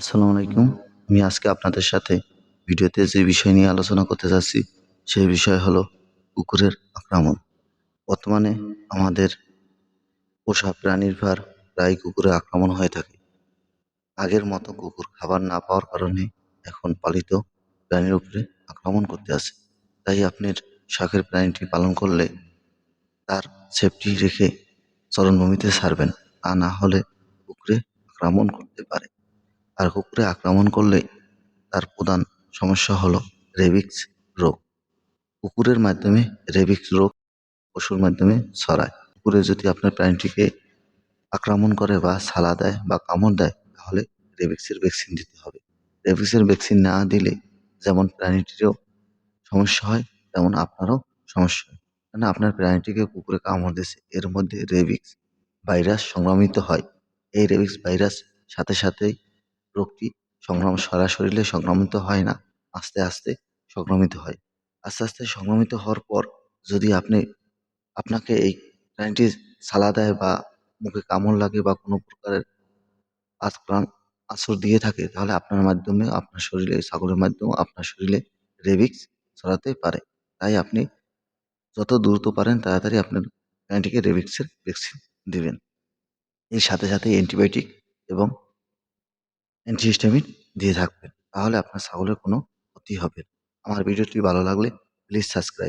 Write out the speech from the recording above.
আসসালামু আলাইকুম। আমি আজকে আপনাদের সাথে ভিডিওতে যে বিষয় নিয়ে আলোচনা করতে যাচ্ছি, সেই বিষয় হলো কুকুরের আক্রমণ। বর্তমানে আমাদের পোষা প্রাণীর ভার প্রায় কুকুরের আক্রমণ হয়ে থাকে। আগের মতো কুকুর খাবার না পাওয়ার কারণে এখন পালিত প্রাণীর উপরে আক্রমণ করতে আসে তাই আপনার শখের প্রাণীটি পালন করলে তার সেফটি রেখে চরণভূমিতে ছাড়বেন তা না হলে কুকুরে আক্রমণ করতে পারে। আর কুকুরে আক্রমণ করলে তার প্রধান সমস্যা হলো রেবিক্স রোগ। কুকুরের মাধ্যমে রেবিক্স রোগ পশুর মাধ্যমে ছড়ায়। কুকুরে যদি আপনার প্রাণীটিকে আক্রমণ করে বা সালা দেয় বা কামড় দেয়, তাহলে রেবিক্সের ভ্যাকসিন দিতে হবে। রেবিক্সের ভ্যাকসিন না দিলে যেমন প্রাণীটিরও সমস্যা হয়, তেমন আপনারও সমস্যা হয়। কেন আপনার প্রাণীটিকে কুকুরে কামড় দিয়েছে, এর মধ্যে রেবিক্স ভাইরাস সংক্রমিত হয়। এই রেবিক্স ভাইরাস সাথে সাথেই রোগটি সংক্রমণ সারা শরীরে সংক্রমিত হয় না। আস্তে আস্তে সংক্রমিত হয়। আস্তে আস্তে সংক্রমিত হওয়ার পর যদি আপনি, আপনাকে এই প্রাণীটি সালা দেয় বা মুখে কামড় লাগে বা কোনো প্রকারের আক্রান আঁচড় দিয়ে থাকে, তাহলে আপনার মাধ্যমে আপনার শরীরে ছাগলের মাধ্যমেও আপনার শরীরে রেবিক্স ছড়াতে পারে। তাই আপনি যত দ্রুত পারেন, তাড়াতাড়ি আপনার প্রাণীটিকে রেবিক্সের ভ্যাকসিন দেবেন। এর সাথে সাথে অ্যান্টিবায়োটিক এবং অ্যান্টিহিস্টামিন দিয়ে থাকবেন। তাহলে আপনার ছাগলের কোনো ক্ষতি হবে না। আমার ভিডিওটি ভালো লাগলে প্লিজ সাবস্ক্রাইব